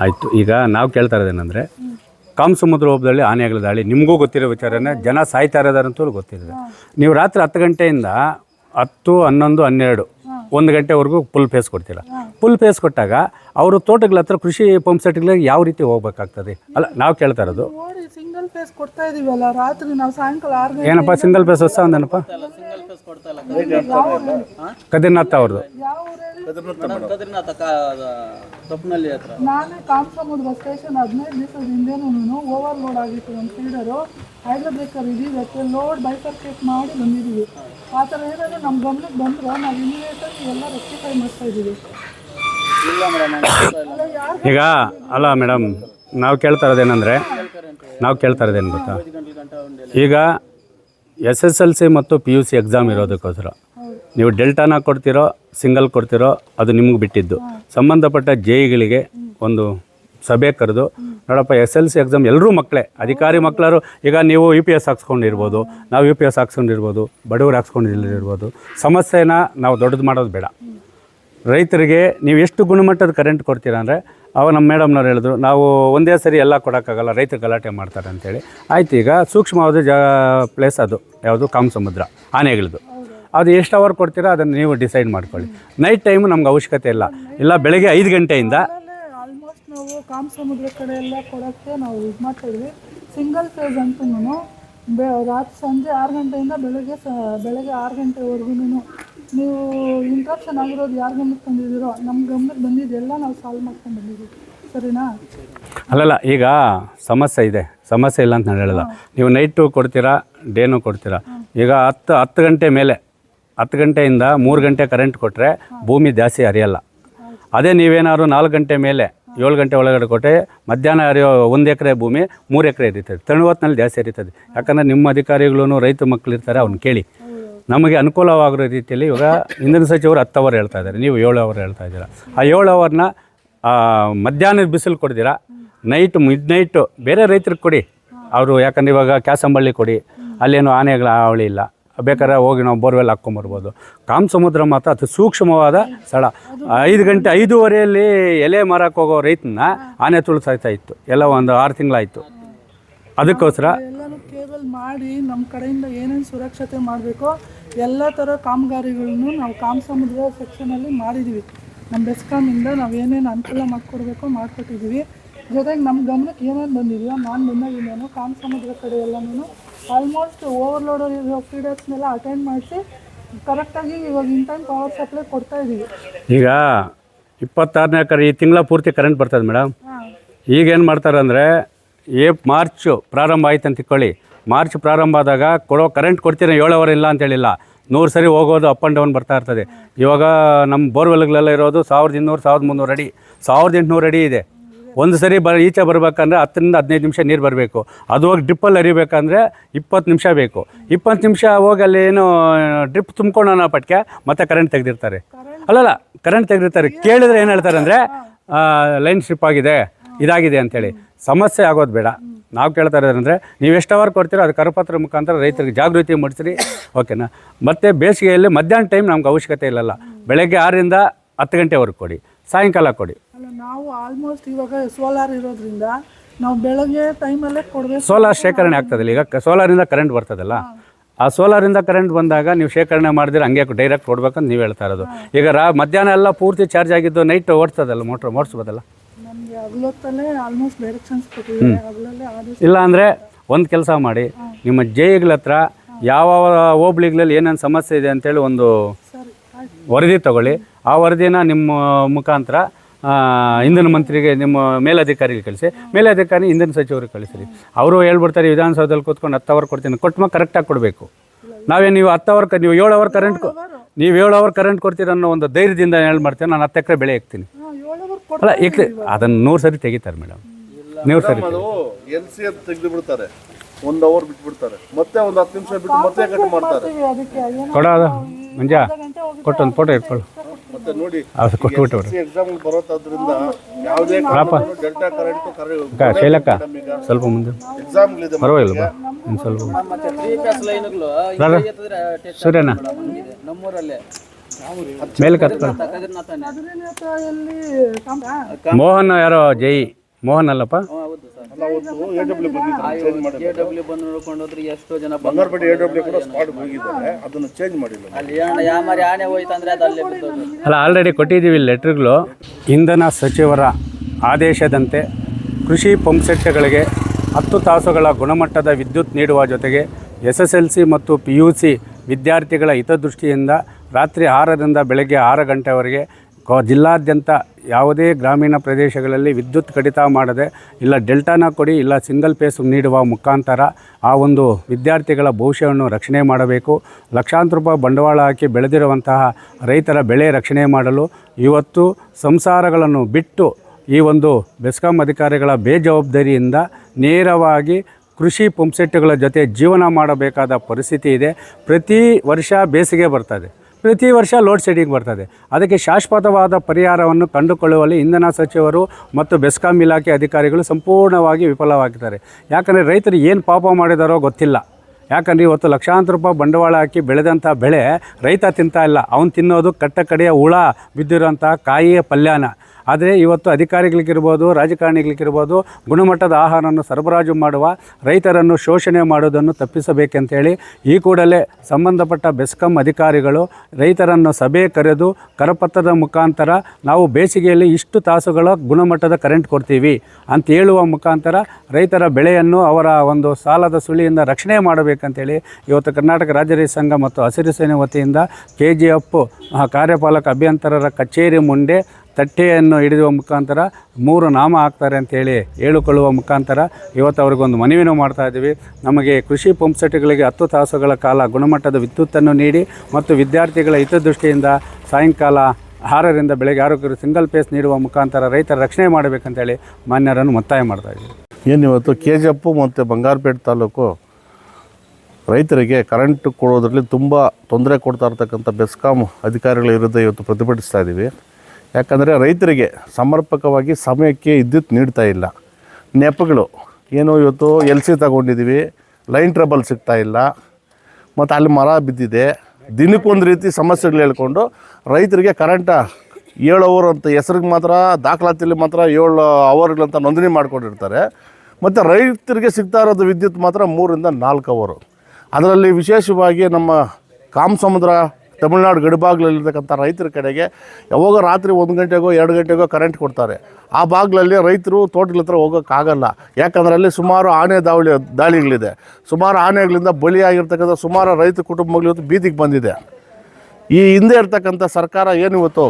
ಆಯಿತು ಈಗ ನಾವು ಕೇಳ್ತಾ ಇರೋದೇನೆಂದರೆ ಕಾಮ ಸಮುದ್ರ ಹೋಬದಲ್ಲಿ ಆನೆಗಳ ದಾಳಿ ನಿಮಗೂ ಗೊತ್ತಿರೋ ವಿಚಾರನೇ ಜನ ಸಾಯ್ತಾ ಇರೋದಾರಂತೂ ಗೊತ್ತಿದೆ ನೀವು ರಾತ್ರಿ ಹತ್ತು ಗಂಟೆಯಿಂದ ಹತ್ತು ಹನ್ನೊಂದು ಹನ್ನೆರಡು ಒಂದು ಗಂಟೆವರೆಗೂ ಫುಲ್ ಫೇಸ್ ಕೊಡ್ತೀರ ಫುಲ್ ಫೇಸ್ ಕೊಟ್ಟಾಗ ಅವರು ತೋಟಗಳ ಹತ್ರ ಕೃಷಿ ಪಂಪ್ ಸೆಟ್ಗಳಿಗೆ ಯಾವ ರೀತಿ ಹೋಗ್ಬೇಕಾಗ್ತದೆ? ಅಲ್ಲ ನಾವು ಕೇಳ್ತಾ ಇರೋದು. ಸಿಂಗಲ್ ಫೇಸ್ ಕೊಡ್ತಾ ಇದೀವಲ್ಲ ರಾತ್ರಿ ನಾವು ಸಾಯಂಕಾಲ ಆರು ಗಂಟೆ ಏನಪ್ಪ ಸಿಂಗಲ್ ಫೇಸ್ ಹೊಸ ಒಂದೇನಪ್ಪ? ಕದಿರ್ನಾಥ್ ಅವ್ರದ್ದು ತಪ್ಪನಲ್ಲಿ ಹತ್ರ. ನಾನೇ ಕಾಮಸಮುದ್ರ ಸ್ಟೇಷನ್ ಹದಿನೈದು ದಿವಸದ ಹಿಂದೆನೂ ಓವರ್ ಲೋಡ್ ಆಗಿತ್ತು ನಮ್ಮ ಫೀಡರು ಹೈಡ್ರೋ ಬ್ರೇಕರ್ ಇದೀವತ್ತೆ ಲೋಡ್ ಬೈಫರ್ಕೇಟ್ ಮಾಡಿ ಬಂದಿದ್ದೀವಿ. ಆ ಥರ ಏನಾದರೂ ನಮ್ಮ ಗಮನಕ್ಕೆ ಬಂದ್ರೆ ನಾವು ಇಮಿಡಿಯೇಟಾಗಿ ಎಲ್ಲ ರೆಕ್ಟಿಫೈ ಮಾಡ್ತಾ ಇದ್ದೀವಿ. ಈಗ ಅಲ್ಲ ಮೇಡಮ್ ನಾವು ಕೇಳ್ತಾ ಇರೋದೇನಂದರೆ ನಾವು ಕೇಳ್ತಾ ಇರೋದೇನು ಗೊತ್ತಾ? ಈಗ ಎಸ್ ಎಸ್ ಎಲ್ ಸಿ ಮತ್ತು ಪಿ ಯು ಸಿ ಎಕ್ಸಾಮ್ ಇರೋದಕ್ಕೋಸ್ಕರ. ನೀವು ಡೆಲ್ಟಾನ ಕೊಡ್ತಿರೋ ಸಿಂಗಲ್ ಕೊಡ್ತಿರೋ ಅದು ನಿಮ್ಗೆ ಬಿಟ್ಟಿದ್ದು. ಸಂಬಂಧಪಟ್ಟ ಜೆಇಗಳಿಗೆ ಒಂದು ಸಭೆ ಕರೆದು ನೋಡಪ್ಪ ಎಸ್ ಎಲ್ ಸಿ ಎಕ್ಸಾಮ್ ಎಲ್ಲರೂ ಮಕ್ಕಳೇ ಅಧಿಕಾರಿ ಮಕ್ಕಳರು ಈಗ ನೀವು ಯು ಪಿ ಎಸ್ ಹಾಕ್ಸ್ಕೊಂಡಿರ್ಬೋದು ನಾವು ಯು ಪಿ ಎಸ್ ಹಾಕ್ಸ್ಕೊಂಡಿರ್ಬೋದು ಬಡವರು ಹಾಕ್ಸ್ಕೊಂಡಿರ್ಬೋದು ಸಮಸ್ಯೆನ ನಾವು ದೊಡ್ಡದು ಮಾಡೋದು ಬೇಡ. ರೈತರಿಗೆ ನೀವು ಎಷ್ಟು ಗುಣಮಟ್ಟದ ಕರೆಂಟ್ ಕೊಡ್ತೀರಾ ಅಂದರೆ ಅವಾಗ ನಮ್ಮ ಮೇಡಮ್ನವ್ರು ಹೇಳಿದ್ರು ನಾವು ಒಂದೇ ಸರಿ ಎಲ್ಲ ಕೊಡೋಕ್ಕಾಗಲ್ಲ ರೈತರು ಗಲಾಟೆ ಮಾಡ್ತಾರೆ ಅಂತೇಳಿ. ಆಯ್ತು ಈಗ ಸೂಕ್ಷ್ಮವಾದ ಜಾ ಪ್ಲೇಸ್ ಅದು ಯಾವುದು ಕಾಮ ಸಮುದ್ರ ಆನೆಗಳದ್ದು ಅದು ಎಷ್ಟು ಅವರ್ ಕೊಡ್ತೀರಾ ಅದನ್ನು ನೀವು ಡಿಸೈಡ್ ಮಾಡ್ಕೊಳ್ಳಿ. ನೈಟ್ ಟೈಮು ನಮ್ಗೆ ಅವಶ್ಯಕತೆ ಇಲ್ಲ. ಇಲ್ಲ ಬೆಳಗ್ಗೆ ಐದು ಗಂಟೆಯಿಂದ. ಆಲ್ಮೋಸ್ಟ್ ನಾವು ಕಾಮಸಮುದ್ರ ಕಡೆ ಎಲ್ಲ ಕೊಡೋಕ್ಕೆ ನಾವು ಇದು ಮಾಡ್ತಾ ಇದ್ವಿ. ಸಿಂಗಲ್ ಫೇಸ್ ಅಂತೂ ಬೆ ರಾತ್ರಿ ಸಂಜೆ ಆರು ಗಂಟೆಯಿಂದ ಬೆಳಗ್ಗೆ ಸ ಬೆಳಗ್ಗೆ ಆರು ಗಂಟೆವರೆಗೂ ನೀವು ಇಂಟ್ರಪ್ಷನ್ ಆಗಿರೋದು ಯಾರು ಗಮನಕ್ಕೆ ತಂದಿದ್ದೀರೋ ನಮ್ಮ ಗಮನಕ್ಕೆ ಬಂದಿದ್ದೆಲ್ಲ ನಾವು ಸಾಲ್ವ್ ಮಾಡ್ಕೊಂಡು ಬಂದಿದ್ದೀವಿ. ಸರಿನಾ? ಅಲ್ಲಲ್ಲ ಈಗ ಸಮಸ್ಯೆ ಇದೆ. ಸಮಸ್ಯೆ ಇಲ್ಲ ಅಂತ ನಾನು ಹೇಳಲ್ಲ. ನೀವು ನೈಟು ಕೊಡ್ತೀರಾ ಡೇನು ಕೊಡ್ತೀರಾ. ಈಗ ಹತ್ತು ಹತ್ತು ಗಂಟೆ ಮೇಲೆ ಹತ್ತು ಗಂಟೆಯಿಂದ ಮೂರು ಗಂಟೆ ಕರೆಂಟ್ ಕೊಟ್ಟರೆ ಭೂಮಿ ಜಾಸ್ತಿ ಹರಿಯಲ್ಲ. ಅದೇ ನೀವೇನಾದ್ರು ನಾಲ್ಕು ಗಂಟೆ ಮೇಲೆ ಏಳು ಗಂಟೆ ಒಳಗಡೆ ಕೊಟ್ಟರೆ ಮಧ್ಯಾಹ್ನ ಹರಿಯೋ ಒಂದು ಎಕರೆ ಭೂಮಿ ಮೂರು ಎಕರೆ ಹರಿತದೆ. ತಣ್ಣುವತ್ತಿನಲ್ಲಿ ಜಾಸ್ತಿ ಹರಿತದೆ. ಯಾಕಂದರೆ ನಿಮ್ಮ ಅಧಿಕಾರಿಗಳು ರೈತ ಮಕ್ಕಳು ಇರ್ತಾರೆ, ಅವ್ನು ಕೇಳಿ. ನಮಗೆ ಅನುಕೂಲವಾಗಿರೋ ರೀತಿಯಲ್ಲಿ ಇವಾಗ ಇಂಧನ ಸಚಿವರು ಹತ್ತು ಅವರ್ ಹೇಳ್ತಾ ಇದ್ದಾರೆ. ನೀವು ಏಳು ಅವರ್ ಹೇಳ್ತಾ ಇದ್ದೀರಾ. ಆ ಏಳು ಅವರ್ನ ಮಧ್ಯಾಹ್ನದ ಬಿಸಿಲು ಕೊಡ್ತೀರಾ ನೈಟ್ ಮಿಡ್ ನೈಟು ಬೇರೆ ರೈತರಿಗೆ ಕೊಡಿ. ಅವರು ಯಾಕಂದ್ರೆ ಇವಾಗ ಕ್ಯಾಸಂಬಳ್ಳಿ ಕೊಡಿ. ಅಲ್ಲೇನು ಆನೆಗಳ ಹಾವಳಿ ಇಲ್ಲ. ಬೇಕಾದ್ರೆ ಹೋಗಿ ನಾವು ಬೋರ್ವೆಲ್ ಹಾಕ್ಕೊಂಬರ್ಬೋದು ಕಾಮ ಸಮುದ್ರ ಮಾತ್ರ ಅತಿ ಸೂಕ್ಷ್ಮವಾದ ಸ್ಥಳ. ಐದು ಗಂಟೆ, ಐದೂವರೆಯಲ್ಲಿ ಎಲೆ ಮಾರಕ್ಕೆ ಹೋಗೋ ರೈತನ ಆನೆ ತುಳಿಸಾಯ್ತಾ ಇತ್ತು. ಎಲ್ಲ ಒಂದು ಆರು ತಿಂಗಳಾಯಿತು. ಅದಕ್ಕೋಸ್ಕರ ಮಾಡಿ ನಮ್ಮ ಕಡೆಯಿಂದ ಏನೇನು ಸುರಕ್ಷತೆ ಮಾಡಬೇಕೋ ಎಲ್ಲ ಥರ ಕಾಮಗಾರಿಗಳನ್ನು ನಾವು ಕಾಮಸಮುದ್ರ ಸೆಕ್ಷನಲ್ಲಿ ಮಾಡಿದ್ದೀವಿ ನಮ್ಮ ಬೆಸ್ಕಾಮಿಂದ ನಾವು ಏನೇನು ಅನುಕೂಲ ಮಾಡಿಕೊಡ್ಬೇಕೋ ಮಾಡಿಕೊಟ್ಟಿದ್ದೀವಿ ಜೊತೆಗೆ ನಮ್ಮ ಗಮನಕ್ಕೆ ಏನೇನು ಬಂದಿದೆಯೋ ನಾನು ಬಂದಾಗಿಂದನು ಕಾಮಸಮುದ್ರ ಕಡೆ ಎಲ್ಲನೂ ಆಲ್ಮೋಸ್ಟ್ ಓವರ್ಲೋಡ್ ಫೀಡರ್ಸ್ನೆಲ್ಲ ಅಟೆಂಡ್ ಮಾಡಿಸಿ ಕರೆಕ್ಟಾಗಿ ಇವಾಗ ಇನ್ ಟೈಮ್ ಪವರ್ ಸಪ್ಲೈ ಕೊಡ್ತಾ ಇದ್ದೀವಿ ಈಗ ಇಪ್ಪತ್ತಾರನೇ ಕರೆ ಈ ತಿಂಗಳ ಪೂರ್ತಿ ಕರೆಂಟ್ ಬರ್ತದೆ ಮೇಡಮ್ ಈಗೇನು ಮಾಡ್ತಾರೆ ಅಂದರೆ ಏಪ್ ಮಾರ್ಚು ಪ್ರಾರಂಭ ಆಯ್ತು ಅಂತ ತಿಳ್ಕೊಳ್ಳಿ. ಮಾರ್ಚ್ ಪ್ರಾರಂಭ ಆದಾಗ ಕೊಡೋ ಕರೆಂಟ್ ಕೊಡ್ತೀರ ಏಳು ಅವರ್ ಇಲ್ಲ ಅಂತೇಳಿಲ್ಲ ನೂರು ಸರಿ ಹೋಗೋದು ಅಪ್ ಆ್ಯಂಡ್ ಡೌನ್ ಬರ್ತಾ ಇರ್ತದೆ. ಇವಾಗ ನಮ್ಮ ಬೋರ್ವೆಲ್ಗಳೆಲ್ಲ ಇರೋದು ಸಾವಿರದ ಇನ್ನೂರು ಸಾವಿರದ ಮುನ್ನೂರು ಅಡಿ. ಸಾವಿರದ ಎಂಟುನೂರು ಅಡಿ ಇದೆ. ಒಂದು ಸರಿ ಬ ಈಚೆ ಬರಬೇಕಂದ್ರೆ ಹತ್ತರಿಂದ ಹದಿನೈದು ನಿಮಿಷ ನೀರು ಬರಬೇಕು. ಅದು ಹೋಗಿ ಡ್ರಿಪ್ಪಲ್ಲಿ ಹರಿಬೇಕಂದ್ರೆ ಇಪ್ಪತ್ತು ನಿಮಿಷ ಬೇಕು. ಇಪ್ಪತ್ತು ನಿಮಿಷ ಹೋಗಿ ಅಲ್ಲಿ ಏನು ಡ್ರಿಪ್ ತುಂಬ್ಕೊಳ್ಳೋಣ ಪಟ್ಕೆ ಮತ್ತೆ ಕರೆಂಟ್ ತೆಗೆದಿರ್ತಾರೆ. ಅಲ್ಲಲ್ಲ ಕರೆಂಟ್ ತೆಗೆದಿರ್ತಾರೆ. ಕೇಳಿದ್ರೆ ಏನು ಹೇಳ್ತಾರೆ ಅಂದರೆ ಲೈನ್ ಸ್ಟ್ರಿಪ್ ಆಗಿದೆ ಇದಾಗಿದೆ ಅಂತೇಳಿ. ಸಮಸ್ಯೆ ಆಗೋದು ಬೇಡ. ನಾವು ಕೇಳ್ತಾ ಇರೋದಂದರೆ ನೀವು ಎಷ್ಟು ಅವರ್ ಕೊಡ್ತೀರೋ ಅದು ಕರಪತ್ರ ಮುಖಾಂತರ ರೈತರಿಗೆ ಜಾಗೃತಿ ಮೂಡಿಸ್ರಿ. ಓಕೆನಾ ಮತ್ತು ಬೇಸಿಗೆಯಲ್ಲಿ ಮಧ್ಯಾಹ್ನ ಟೈಮ್ ನಮ್ಗೆ ಅವಶ್ಯಕತೆ ಇಲ್ಲಲ್ಲ. ಬೆಳಗ್ಗೆ ಆರರಿಂದ ಹತ್ತು ಗಂಟೆವರೆಗೆ ಕೊಡಿ. ಸಾಯಂಕಾಲ ಕೊಡಿ. ಅಲ್ಲ ನಾವು ಆಲ್ಮೋಸ್ಟ್ ಇವಾಗ ಸೋಲಾರ್ ಇರೋದ್ರಿಂದ ನಾವು ಬೆಳಗ್ಗೆ ಟೈಮಲ್ಲೇ ಕೊಡಬೇಕು. ಸೋಲಾರ್ ಶೇಖರಣೆ ಆಗ್ತದಲ್ಲ ಈಗ ಕ- ಸೋಲಾರಿಂದ ಕರೆಂಟ್ ಬರ್ತದಲ್ಲ? ಆ ಸೋಲಾರಿಂದ ಕರೆಂಟ್ ಬಂದಾಗ ನೀವು ಶೇಖರಣೆ ಮಾಡಿದ್ರೆ ಹಂಗೆ ಡೈರೆಕ್ಟ್ ಕೊಡ್ಬೇಕಂತ ನೀವು ಹೇಳ್ತಾ ಇರೋದು. ಈಗ ರಾ ಮಧ್ಯಾಹ್ನ ಎಲ್ಲ ಪೂರ್ತಿ ಚಾರ್ಜ್ ಆಗಿದ್ದು ನೈಟ್ ಓಡ್ತದಲ್ಲ ಮೋಟ್ರ್ ಓಡಿಸ್ಬೋದಲ್ಲ? ನಮಗೆ ಹಗಲೊತ್ತಲ್ಲೇ ಆಲ್ಮೋಸ್ಟ್ ಡೈರೆಕ್ಷನ್ಸ್ ಕೊಟ್ಟಿದ್ದಾರೆ ಹಗಲಲ್ಲೇ ಆದಷ್ಟು ಇಲ್ಲ ಅಂದರೆ ಒಂದು ಕೆಲಸ ಮಾಡಿ ನಿಮ್ಮ ಜೈಗಳ ಹತ್ರ ಯಾವ ಹೋಬ್ಳಿಗಳಲ್ಲಿ ಏನೇನು ಸಮಸ್ಯೆ ಇದೆ ಅಂತೇಳಿ ಒಂದು ಸರಿ ಆಯ್ತು. ವರದಿ ತಗೊಳ್ಳಿ. ಆ ವರದಿನ ನಿಮ್ಮ ಮುಖಾಂತರ ಇಂಧನ ಮಂತ್ರಿಗೆ ನಿಮ್ಮ ಮೇಲಧಿಕಾರಿಗೆ ಕಳಿಸಿ. ಮೇಲಧಿಕಾರಿ ಇಂಧನ ಸಚಿವರಿಗೆ ಕಳಿಸಿರಿ. ಅವರು ಹೇಳ್ಬಿಡ್ತಾರೆ ವಿಧಾನಸೌಧದಲ್ಲಿ ಕೂತ್ಕೊಂಡು ಹತ್ತು ಅವರ್ ಕೊಡ್ತೀನಿ. ಕೊಟ್ಟು ಮಾ ಕರೆಕ್ಟಾಗಿ ಕೊಡಬೇಕು. ನಾವೇ ನೀವು ಹತ್ತು ಅವರ್ ನೀವು ಏಳು ಅವರ್ ಕರೆಂಟ್ ನೀವು ಏಳು ಅವರ್ ಕರೆಂಟ್ ಕೊಡ್ತೀರ ಅನ್ನೋ ಒಂದು ಧೈರ್ಯದಿಂದ ಹೇಳಿ ಮಾಡ್ತೀನಿ ನಾನು ಹತ್ತು ಎಕರೆ ಬೆಳೆ ಹಾಕ್ತೀನಿ. ಅಲ್ಲ ಏಕೆ ಅದನ್ನು ನೂರು ಸರಿ ತೆಗಿತಾರೆ ಮೇಡಮ್. ನೂರು ಸರಿ ಎಲ್ ಸಿ ಅಂತ ತೆಗೆದು ಬಿಡ್ತಾರೆ ಒಂದು ಅವರ್ ಬಿಟ್ಬಿಡ್ತಾರೆ. ಮತ್ತೆ ಒಂದು ಹತ್ತು ನಿಮಿಷ ಬಿಟ್ಟು ಮತ್ತೆ ಕಟ್ ಮಾಡ್ತಾರೆ. ಏನೋ ಕೊಡೋದು? ಮಂಜ ಕೊಟ್ಟೊಂದು ಫೋಟೋ ಇಟ್ಕೊಳ್ಳು. ಮತ್ತೆ ನೋಡಿ ಅದು ಕೊಟ್ಬಿಟ್ಟು ಬಿಡು. ಎಕ್ಸಾಮ್ ಬರೋದ್ರಿಂದ ಯಾವುದೇ ಡೆಲ್ಟಾ ಕರೆಂಟ್ ಶೈಲಕ್ಕ ಸ್ವಲ್ಪ ಮುಂದೆ. ಎಕ್ಸಾಮ್ ಇದೆ ಪರವಾಗಿಲ್ಲ ಇನ್ನು ಸ್ವಲ್ಪ ಸೂರ್ಯನ ನಮ್ಮೂರಲ್ಲೇ. ಮೇಲೆ ಮೋಹನ್ ಯಾರೋ ಜೈ. ಮೋಹನ್ ಅಲ್ಲಪ್ಪ? ಅಲ್ಲ ಎಷ್ಟೋ ಜನ ಬಂಗಾರಪೇಟೆ ಎ ಡಬ್ಲ್ಯೂ ಕೂಡ ಸ್ಪಾಟ್ ಹೋಗಿದ್ದಾರೆ. ಅದನ್ನು ಚೇಂಜ್ ಮಾಡಿಲ್ಲ ಅದು ಆಲ್ರೆಡಿ ಕೊಟ್ಟಿದ್ದೀವಿ ಲೆಟ್ರ್ಗಳು ಇಂಧನ ಸಚಿವರ ಆದೇಶದಂತೆ ಕೃಷಿ ಪಂಪ್ಸೆಟ್ಗಳಿಗೆ ಹತ್ತು ತಾಸುಗಳ ಗುಣಮಟ್ಟದ ವಿದ್ಯುತ್ ನೀಡುವ ಜೊತೆಗೆ ಎಸ್ ಎಸ್ ಎಲ್ ಸಿ ಮತ್ತು ಪಿ ಯು ಸಿ ವಿದ್ಯಾರ್ಥಿಗಳ ಹಿತದೃಷ್ಟಿಯಿಂದ ರಾತ್ರಿ ಆರರಿಂದ ಬೆಳಗ್ಗೆ ಆರು ಗಂಟೆವರೆಗೆ ಜಿಲ್ಲಾದ್ಯಂತ ಯಾವುದೇ ಗ್ರಾಮೀಣ ಪ್ರದೇಶಗಳಲ್ಲಿ ವಿದ್ಯುತ್ ಕಡಿತ ಮಾಡದೆ, ಇಲ್ಲ ಡೆಲ್ಟಾನ ಕೊಡಿ, ಇಲ್ಲ ಸಿಂಗಲ್ ಪೇಸ್ ನೀಡುವ ಮುಖಾಂತರ ಆ ಒಂದು ವಿದ್ಯಾರ್ಥಿಗಳ ಭವಿಷ್ಯವನ್ನು ರಕ್ಷಣೆ ಮಾಡಬೇಕು. ಲಕ್ಷಾಂತರ ರೂಪಾಯಿ ಬಂಡವಾಳ ಹಾಕಿ ಬೆಳೆದಿರುವಂತಹ ರೈತರ ಬೆಳೆ ರಕ್ಷಣೆ ಮಾಡಲು ಇವತ್ತು ಸಂಸಾರಗಳನ್ನು ಬಿಟ್ಟು ಈ ಒಂದು ಬೆಸ್ಕಾಂ ಅಧಿಕಾರಿಗಳ ಬೇಜವಾಬ್ದಾರಿಯಿಂದ ನೇರವಾಗಿ ಕೃಷಿ ಪಂಪ್ಸೆಟ್ಗಳ ಜೊತೆ ಜೀವನ ಮಾಡಬೇಕಾದ ಪರಿಸ್ಥಿತಿ ಇದೆ. ಪ್ರತಿ ವರ್ಷ ಬೇಸಿಗೆ ಬರ್ತದೆ ಪ್ರತಿ ವರ್ಷ ಲೋಡ್ ಶೆಡ್ಡಿಂಗ್ ಬರ್ತದೆ. ಅದಕ್ಕೆ ಶಾಶ್ವತವಾದ ಪರಿಹಾರವನ್ನು ಕಂಡುಕೊಳ್ಳುವಲ್ಲಿ ಇಂಧನ ಸಚಿವರು ಮತ್ತು ಬೆಸ್ಕಾಂ ಇಲಾಖೆ ಅಧಿಕಾರಿಗಳು ಸಂಪೂರ್ಣವಾಗಿ ವಿಫಲವಾಗಿದ್ದಾರೆ. ಯಾಕಂದರೆ ರೈತರು ಏನು ಪಾಪ ಮಾಡಿದಾರೋ ಗೊತ್ತಿಲ್ಲ. ಯಾಕಂದರೆ ಇವತ್ತು ಲಕ್ಷಾಂತರ ರೂಪಾಯಿ ಬಂಡವಾಳ ಹಾಕಿ ಬೆಳೆದಂಥ ಬೆಳೆ ರೈತ ತಿಂತಾ ಇಲ್ಲ. ಅವನು ತಿನ್ನೋದು ಕಟ್ಟ ಕಡೆಯ ಹುಳ ಬಿದ್ದಿರೋಂಥ ಕಾಯಿಯ ಪಲ್ಯನ. ಆದರೆ ಇವತ್ತು ಅಧಿಕಾರಿಗಳಿಗಿರ್ಬೋದು, ರಾಜಕಾರಣಿಗಳಿಗಿರ್ಬೋದು, ಗುಣಮಟ್ಟದ ಆಹಾರವನ್ನು ಸರಬರಾಜು ಮಾಡುವ ರೈತರನ್ನು ಶೋಷಣೆ ಮಾಡುವುದನ್ನು ತಪ್ಪಿಸಬೇಕಂತೇಳಿ ಈ ಕೂಡಲೇ ಸಂಬಂಧಪಟ್ಟ ಬೆಸ್ಕಾಂ ಅಧಿಕಾರಿಗಳು ರೈತರನ್ನು ಸಭೆ ಕರೆದು ಕರಪತ್ರದ ಮುಖಾಂತರ ನಾವು ಬೇಸಿಗೆಯಲ್ಲಿ ಇಷ್ಟು ತಾಸುಗಳ ಗುಣಮಟ್ಟದ ಕರೆಂಟ್ ಕೊಡ್ತೀವಿ ಅಂತ ಹೇಳುವ ಮುಖಾಂತರ ರೈತರ ಬೆಳೆಯನ್ನು ಅವರ ಒಂದು ಸಾಲದ ಸುಳಿಯಿಂದ ರಕ್ಷಣೆ ಮಾಡಬೇಕಂತೇಳಿ ಇವತ್ತು ಕರ್ನಾಟಕ ರಾಜ್ಯ ರೈತ ಸಂಘ ಮತ್ತು ಹಸಿರು ಸೇನೆ ವತಿಯಿಂದ ಕೆ ಜಿ ಎಫ್ ಕಾರ್ಯಪಾಲಕ ಅಭಿಯಂತರರ ಕಚೇರಿ ಮುಂದೆ ತಟ್ಟೆಯನ್ನು ಹಿಡಿಯುವ ಮುಖಾಂತರ ಮೂರು ನಾಮ ಹಾಕ್ತಾರೆ ಅಂತೇಳಿ ಹೇಳಿಕೊಳ್ಳುವ ಮುಖಾಂತರ ಇವತ್ತು ಅವ್ರಿಗೊಂದು ಮನವಿನೂ ಮಾಡ್ತಾ ಇದ್ದೀವಿ. ನಮಗೆ ಕೃಷಿ ಪಂಪ್ಸೆಟ್ಗಳಿಗೆ ಹತ್ತು ತಾಸುಗಳ ಕಾಲ ಗುಣಮಟ್ಟದ ವಿದ್ಯುತ್ತನ್ನು ನೀಡಿ ಮತ್ತು ವಿದ್ಯಾರ್ಥಿಗಳ ಹಿತದೃಷ್ಟಿಯಿಂದ ಸಾಯಂಕಾಲ ಆರರಿಂದ ಬೆಳಗ್ಗೆ ಆರೋಗ್ಯ ಸಿಂಗಲ್ ಪೇಸ್ ನೀಡುವ ಮುಖಾಂತರ ರೈತರ ರಕ್ಷಣೆ ಮಾಡಬೇಕಂತೇಳಿ ಮಾನ್ಯರನ್ನು ಒತ್ತಾಯ ಮಾಡ್ತಾ ಇದ್ದೀವಿ. ಏನು ಇವತ್ತು ಕೆ ಜಿ ಮತ್ತು ಬಂಗಾರಪೇಟೆ ತಾಲೂಕು ರೈತರಿಗೆ ಕರೆಂಟ್ ಕೊಡೋದ್ರಲ್ಲಿ ತುಂಬ ತೊಂದರೆ ಕೊಡ್ತಾ ಇರ್ತಕ್ಕಂಥ ಬೆಸ್ಕಾಂ ಅಧಿಕಾರಿಗಳ ವಿರುದ್ಧ ಇವತ್ತು ಪ್ರತಿಭಟಿಸ್ತಾ ಇದ್ದೀವಿ. ಯಾಕಂದರೆ ರೈತರಿಗೆ ಸಮರ್ಪಕವಾಗಿ ಸಮಯಕ್ಕೆ ವಿದ್ಯುತ್ ನೀಡ್ತಾ ಇಲ್ಲ. ನೆಪಗಳು, ಏನು ಇವತ್ತು ಎಲ್ ಸಿ ತಗೊಂಡಿದ್ದೀವಿ ಲೈನ್ ಟ್ರಬಲ್ ಸಿಗ್ತಾ ಇಲ್ಲ, ಮತ್ತು ಅಲ್ಲಿ ಮರ ಬಿದ್ದಿದೆ. ದಿನಕ್ಕೊಂದು ರೀತಿ ಸಮಸ್ಯೆಗಳು ಹೇಳ್ಕೊಂಡು ರೈತರಿಗೆ ಕರೆಂಟ ಏಳು ಅವರ್ ಅಂತ ಹೆಸ್ರಿಗೆ ಮಾತ್ರ ದಾಖಲಾತಿಯಲ್ಲಿ ಮಾತ್ರ ಏಳು ಅವರ್ಗಳಂತ ನೋಂದಣಿ ಮಾಡಿಕೊಂಡಿರ್ತಾರೆ. ಮತ್ತು ರೈತರಿಗೆ ಸಿಗ್ತಾ ಇರೋದು ವಿದ್ಯುತ್ ಮಾತ್ರ ಮೂರಿಂದ ನಾಲ್ಕು ಅವರು ಅದರಲ್ಲಿ ವಿಶೇಷವಾಗಿ ನಮ್ಮ ಕಾಮ್ ಸಮುದ್ರ ತಮಿಳ್ನಾಡು ಗಡಿಭಾಗಲಲ್ಲಿರ್ತಕ್ಕಂಥ ರೈತರ ಕಡೆಗೆ ಯಾವಾಗ ರಾತ್ರಿ ಒಂದು ಗಂಟೆಗೋ ಎರಡು ಗಂಟೆಗೋ ಕರೆಂಟ್ ಕೊಡ್ತಾರೆ. ಆ ಭಾಗಲಲ್ಲಿ ರೈತರು ತೋಟಗಳ ಹತ್ರ ಹೋಗೋಕ್ಕಾಗಲ್ಲ. ಯಾಕಂದ್ರೆ ಅಲ್ಲಿ ಸುಮಾರು ಆನೆ ದಾವಳಿ, ದಾಳಿಗಳಿದೆ. ಸುಮಾರು ಆನೆಗಳಿಂದ ಬಲಿಯಾಗಿರ್ತಕ್ಕಂಥ ಸುಮಾರು ರೈತ ಕುಟುಂಬಗಳು ಇವತ್ತು ಬೀದಿಗೆ ಬಂದಿದೆ. ಈ ಹಿಂದೆ ಇರ್ತಕ್ಕಂಥ ಸರ್ಕಾರ ಏನು ಇವತ್ತು?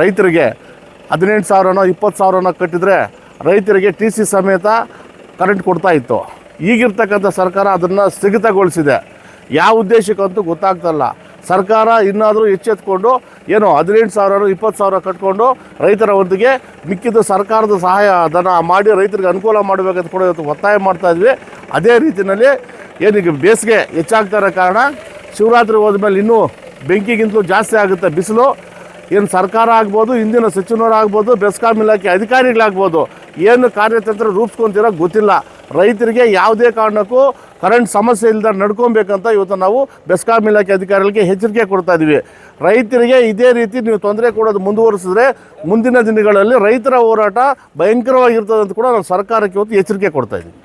ರೈತರಿಗೆ ಹದಿನೆಂಟು ಸಾವಿರನೋ, ಇಪ್ಪತ್ತು ಸಾವಿರನೋ ಕಟ್ಟಿದರೆ ರೈತರಿಗೆ ಟಿ ಸಿ ಸಮೇತ ಕರೆಂಟ್ ಕೊಡ್ತಾ ಇತ್ತು. ಈಗಿರ್ತಕ್ಕಂಥ ಸರ್ಕಾರ ಅದನ್ನು ಸ್ಥಗಿತಗೊಳಿಸಿದೆ. ಯಾವ ಉದ್ದೇಶಕ್ಕಂತೂ ಗೊತ್ತಾಗ್ತಲ್ಲ ಸರ್ಕಾರ ಇನ್ನಾದರೂ ಎಚ್ಚೆತ್ಕೊಂಡು ಏನು ಹದಿನೆಂಟು ಸಾವಿರ ಇಪ್ಪತ್ತು ಸಾವಿರ ಕಟ್ಕೊಂಡು ರೈತರ ಒಂದಿಗೆ ಮಿಕ್ಕಿದ್ದು ಸರ್ಕಾರದ ಸಹಾಯ ಧನ ಮಾಡಿ ರೈತರಿಗೆ ಅನುಕೂಲ ಮಾಡಬೇಕಂತ ಕೂಡ ಇವತ್ತು ಒತ್ತಾಯ ಮಾಡ್ತಾ ಇದ್ವಿ. ಅದೇ ರೀತಿಯಲ್ಲಿ ಏನೀಗ ಬೇಸಿಗೆ ಹೆಚ್ಚಾಗ್ತಾ ಇರೋ ಕಾರಣ ಶಿವರಾತ್ರಿ ಹೋದ್ಮೇಲೆ ಇನ್ನೂ ಬೆಂಕಿಗಿಂತಲೂ ಜಾಸ್ತಿ ಆಗುತ್ತೆ ಬಿಸಿಲು. ಏನು ಸರ್ಕಾರ ಆಗ್ಬೋದು ಇಂದಿನ ಸಚಿವರಾಗ್ಬೋದು ಬೆಸ್ಕಾಂ ಇಲಾಖೆ ಅಧಿಕಾರಿಗಳಾಗ್ಬೋದು ಏನು ಕಾರ್ಯತಂತ್ರ ರೂಪಿಸ್ಕೊತೀರೋ ಗೊತ್ತಿಲ್ಲ. ರೈತರಿಗೆ ಯಾವುದೇ ಕಾರಣಕ್ಕೂ ಕರೆಂಟ್ ಸಮಸ್ಯೆ ಇಲ್ಲದ ನಡ್ಕೊಬೇಕಂತ ಇವತ್ತು ನಾವು ಬೆಸ್ಕಾಂ ಇಲಾಖೆ ಅಧಿಕಾರಿಗಳಿಗೆ ಎಚ್ಚರಿಕೆ ಕೊಡ್ತಾ ಇದ್ದೀವಿ. ರೈತರಿಗೆ ಇದೇ ರೀತಿ ನೀವು ತೊಂದರೆ ಕೊಡೋದು ಮುಂದುವರಿಸಿದ್ರೆ ಮುಂದಿನ ದಿನಗಳಲ್ಲಿ ರೈತರ ಹೋರಾಟ ಭಯಂಕರವಾಗಿರ್ತದೆ ಅಂತ ಕೂಡ ನಾವು ಸರ್ಕಾರಕ್ಕೆ ಇವತ್ತು ಎಚ್ಚರಿಕೆ ಕೊಡ್ತಾ ಇದ್ದೀವಿ.